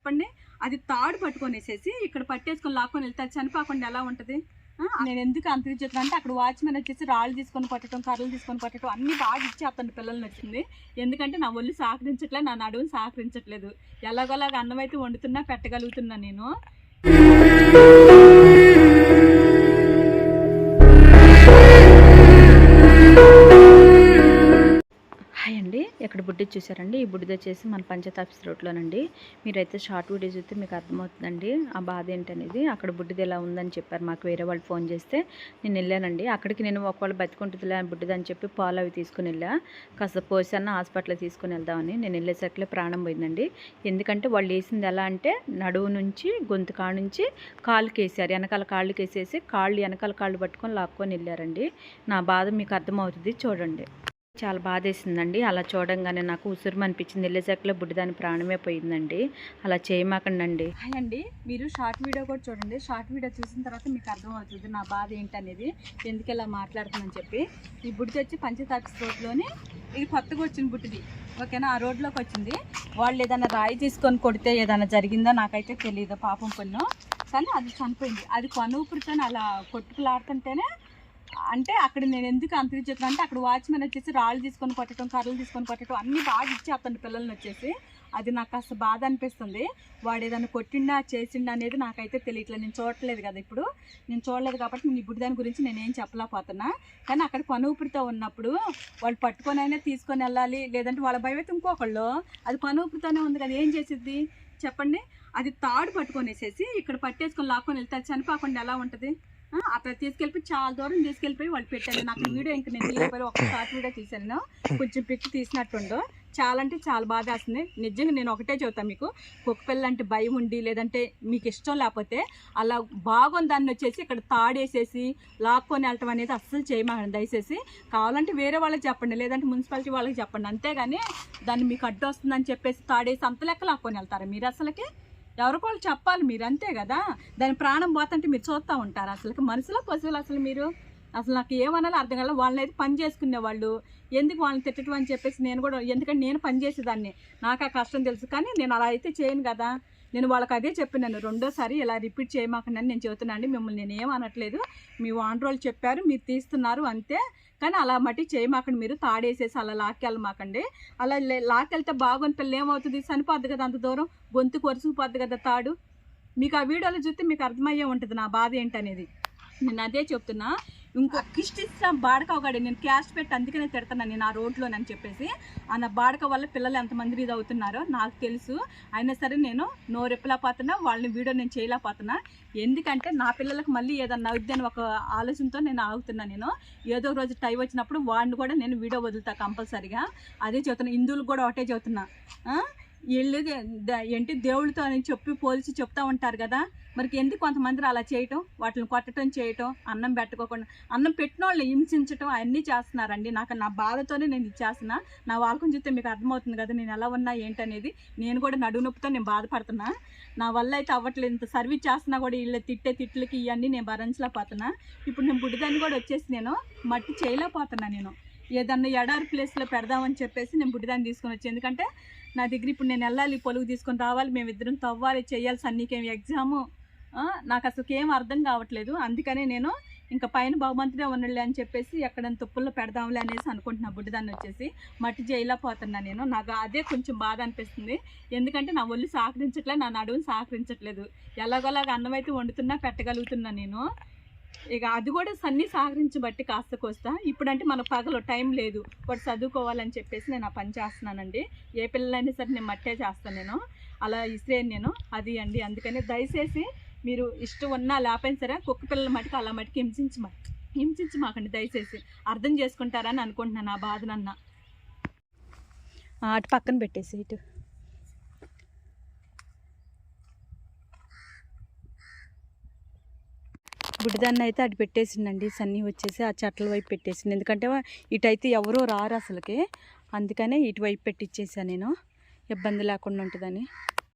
చెప్పండి. అది తాడు పట్టుకొనేసేసి ఇక్కడ పట్టేసుకొని లాక్కొని వెళ్తే చనిపోకుండా ఎలా ఉంటుంది? నేను ఎందుకు అంతరించేతున్నా అంటే అక్కడ వాచ్మెన్ వచ్చేసి రాళ్ళు తీసుకొని పట్టడం కర్రలు తీసుకొని పట్టడం అన్ని బాగా ఇచ్చి అతని పిల్లల్ని వచ్చింది. ఎందుకంటే నా ఒళ్ళు సహకరించట్లేదు నా నడువుని సహకరించట్లేదు. ఎలాగోలాగా అన్నం అయితే వండుతున్నా పెట్టగలుగుతున్నా నేను. ఇక్కడ చూసారండి. ఈ బుడిద వచ్చేసి మన పంచాయత్ ఆఫీస్ రోడ్లోనండి. మీరైతే షార్ట్ వీడియో చూస్తే మీకు అర్థమవుతుందండి. ఆ బాధ ఏంటనేది. అక్కడ బుడ్డిది ఎలా ఉందని చెప్పారు. మాకు వేరే వాళ్ళు ఫోన్ చేస్తే నేను వెళ్ళానండి. అక్కడికి నేను ఒకవేళ బతికుంటుందిలే బుడ్డిది అని చెప్పి పాలు అవి తీసుకుని వెళ్ళా. కాస్త పోసాన్న హాస్పిటల్ తీసుకుని వెళ్దామని నేను వెళ్ళేసరికి ప్రాణం పోయిందండి. ఎందుకంటే వాళ్ళు వేసింది ఎలా అంటే నడువు నుంచి గొంతు కాడ నుంచి కాళ్ళకి వేసారు వెనకాల కాళ్ళకి వేసేసి కాళ్ళు వెనకాల కాళ్ళు పట్టుకొని లాక్కొని వెళ్ళారండి. నా బాధ మీకు అర్థమవుతుంది. చూడండి. చాలా బాధేసిందండి. అలా చూడంగానే నాకు ఉసురు అనిపించింది వెళ్ళేసరిలో బుడ్డిదాని ప్రాణమే పోయిందండి. అలా చేయమాకండి హాయ్ అండి మీరు షార్ట్ వీడియో కూడా చూడండి. షార్ట్ వీడియో చూసిన తర్వాత మీకు అర్థమవుతుంది నా బాధ ఏంటనేది. ఎందుకు ఇలా మాట్లాడుతుందని చెప్పి. ఈ బుడ్డి వచ్చి పంచాయత్ రోడ్లోని ఇది కొత్తగా వచ్చిన బుట్టిది ఓకేనా? ఆ రోడ్లోకి వచ్చింది. వాళ్ళు ఏదైనా రాయి తీసుకొని కొడితే ఏదైనా జరిగిందో నాకైతే తెలియదు పాపం కొన్ను కానీ అది చనిపోయింది. అది కొనుపురితో అలా కొట్టుకులాడుతుంటేనే అంటే అక్కడ నేను ఎందుకు అంతరించేతున్నా అంటే అక్కడ వాచ్మెన్ వచ్చేసి రాళ్ళు తీసుకొని కొట్టడం కర్రలు తీసుకొని కొట్టడం అన్ని బాగా ఇచ్చి అతని పిల్లల్ని వచ్చేసి. అది నాకు కాస్త బాధ అనిపిస్తుంది. వాడు ఏదైనా కొట్టిండా చేసిండా అనేది నాకైతే తెలియట్లేదు. నేను చూడట్లేదు కదా ఇప్పుడు. నేను చూడలేదు కాబట్టి నేను ఇప్పుడు దాని గురించి నేనేం చెప్పలేకపోతున్నా. కానీ అక్కడ పని ఊపిరితో ఉన్నప్పుడు వాళ్ళు పట్టుకొని అయినా తీసుకొని వెళ్ళాలి. లేదంటే వాళ్ళ భయం అయితే ఇంకొకళ్ళు. అది పని ఊపిరితోనే ఉంది కదా ఏం చేసిద్ది? చెప్పండి. అది తాడు పట్టుకొనేసేసి ఇక్కడ పట్టేసుకొని లాక్కొని వెళ్తే చనిపోకుండా ఎలా ఉంటుంది? అక్కడ తీసుకెళ్ళిపోయి చాలా దూరం తీసుకెళ్ళిపోయి వాళ్ళు పెట్టాను నాకు వీడియో ఇంకా నేను తీయకపోయి ఒక షార్ట్ వీడియో తీశాను. కొంచెం పిక్ తీసినట్టుండు. చాలా అంటే చాలా బాధ వేస్తుంది. నిజంగా నేను ఒకటే చెబుతాను మీకు. కుక్క పిల్ల అంటే భయం ఉండి లేదంటే మీకు ఇష్టం లేకపోతే అలా బాగుంది దాన్ని వచ్చేసి ఇక్కడ తాడేసేసి లాక్కొని వెళ్ళటం అనేది అస్సలు చేయమని. దయచేసి కావాలంటే వేరే వాళ్ళకి చెప్పండి లేదంటే మున్సిపాలిటీ వాళ్ళకి చెప్పండి. అంతేగాని దాన్ని మీకు అడ్డు వస్తుందని చెప్పేసి తాడేసి అంత లెక్క లాక్కొని వెళ్తారా మీరు అసలుకి? ఎవరికోళ్ళు వాళ్ళు చెప్పాలి మీరు అంతే కదా? దాని ప్రాణం పోతుంటే మీరు చూస్తూ ఉంటారు అసలు మనుషుల పశువులు అసలు మీరు? అసలు నాకు ఏమనాలి అర్థం కాలేదు. వాళ్ళని అయితే పని చేసుకునే వాళ్ళు ఎందుకు వాళ్ళని తిట్టడం అని చెప్పేసి నేను కూడా ఎందుకంటే నేను పని చేసేదాన్ని. నాకు ఆ కష్టం తెలుసు కానీ నేను అలా అయితే చేయను కదా? నేను వాళ్ళకి అదే చెప్పినాను రెండోసారి ఇలా రిపీట్ చేయమాకండి నేను చెబుతున్నాను అండి మిమ్మల్ని నేను ఏం అనట్లేదు. మీ వాండ్రోలు చెప్పారు మీరు తీస్తున్నారు అంతే. కానీ అలా మట్టి చేయమాకండి మీరు తాడేసేసి అలా లాక్కెళ్ళమాకండి అలా లే- లాక్కెళ్తే బాగుంది పిల్లలు ఏమవుతుంది? చనిపోద్ది కదా అంత దూరం? గొంతు కొరుసుకుపోద్ది కదా తాడు? మీకు ఆ వీడియోలో చూస్తే మీకు అర్థమయ్యే ఉంటుంది నా బాధ ఏంటనేది. నేను అదే చెప్తున్నా. ఇంకో కిష్టిస్తా బాడక ఒకటి నేను క్యాష్ పెట్టి అందుకనే తిడతాను నేను ఆ రోడ్లోనని చెప్పేసి. ఆ నా బాడక వల్ల పిల్లలు ఎంతమంది ఇది అవుతున్నారో నాకు తెలుసు. అయినా సరే నేను నోరెప్పలేకపోతున్నా వాళ్ళని వీడియో నేను చేయలేకపోతున్నా. ఎందుకంటే నా పిల్లలకు మళ్ళీ ఏదన్నా అవుద్దని ఒక ఆలోచనతో నేను ఆగుతున్నా నేను. ఏదో రోజు టైం వచ్చినప్పుడు వాడిని కూడా నేను వీడియో వదులుతా కంపల్సరిగా. అదే చెబుతున్నా హిందువులు కూడా ఒకటే చెబుతున్నా. వీళ్ళు ఏంటి దేవుడితో అని చెప్పి పోల్చి చెప్తా ఉంటారు కదా. మరి ఎందుకు కొంతమంది అలా చేయటం? వాటిని కొట్టడం చేయటం అన్నం పెట్టుకోకుండా అన్నం పెట్టిన వాళ్ళని హింసించటం అవన్నీ చేస్తున్నారండి. నాకు నా బాధతోనే నేను ఇచ్చేస్తున్నా నా వాళ్ళకం చూస్తే మీకు అర్థమవుతుంది కదా నేను ఎలా ఉన్నా ఏంటనేది. నేను కూడా నడువు నొప్పితో నేను బాధపడుతున్నా. నా వల్ల అయితే అవ్వట్లేదు. ఇంత సర్వీస్ చేస్తున్నా కూడా వీళ్ళు తిట్టే తిట్లకి ఇవన్నీ నేను భరించలేకపోతున్నా. ఇప్పుడు నేను బుడ్డిదాన్ని కూడా వచ్చేసి నేను మట్టి చేయలేకపోతున్నా నేను. ఏదన్నా ఎడారి ప్లేస్లో పెడదామని చెప్పేసి నేను బుడ్డిదాన్ని తీసుకొని వచ్చి ఎందుకంటే నా దగ్గర ఇప్పుడు నేను వెళ్ళాలి పొలుగు తీసుకొని రావాలి మేము ఇద్దరం తవ్వాలి చేయాలి సన్నీకేం ఎగ్జాము. నాకు అసలు ఏం అర్థం కావట్లేదు. అందుకనే నేను ఇంకా పైన బహుమంతుడే ఉండలే అని చెప్పేసి ఎక్కడ తుప్పుల్లో పెడదాంలే అనేసి అనుకుంటున్నా బుడ్డదాన్ని వచ్చేసి. మట్టి చేయలేకపోతున్నా నేను. నాకు అదే కొంచెం బాధ అనిపిస్తుంది. ఎందుకంటే నా ఒళ్ళు సహకరించట్లేదు నా నడువుని సహకరించట్లేదు. ఎలాగోలాగా అన్నం అయితే వండుతున్నా పెట్టగలుగుతున్నా నేను. ఇక అది కూడా సన్ని సహకరించబట్టి కాస్త కోస్తా. ఇప్పుడంటే మన పగలు టైం లేదు. వాడు చదువుకోవాలని చెప్పేసి నేను ఆ పని చేస్తున్నానండి. ఏ పిల్లలైనా సరే నేను మట్టే చేస్తాను నేను. అలా ఇసిరేను నేను. అది అండి. అందుకని దయచేసి మీరు ఇష్టం ఉన్నా లేకపోయినా సరే కుక్క పిల్లల మటుకు అలా మటుకు హింసించి హింసించి మాకండి దయచేసి. అర్థం చేసుకుంటారని అనుకుంటున్నాను. ఆ బాధనన్నా. అటు పక్కన పెట్టేసి ఇటు. బుడిదాన్ని అయితే అటు పెట్టేసిండండి. సన్నీ వచ్చేసి ఆ చెట్ల వైపు పెట్టేసింది ఎందుకంటే ఇటైతే ఎవరో రారు అసలుకి అందుకనే ఇటువైపు పెట్టించేసా నేను. ఇబ్బంది లేకుండా ఉంటుందని.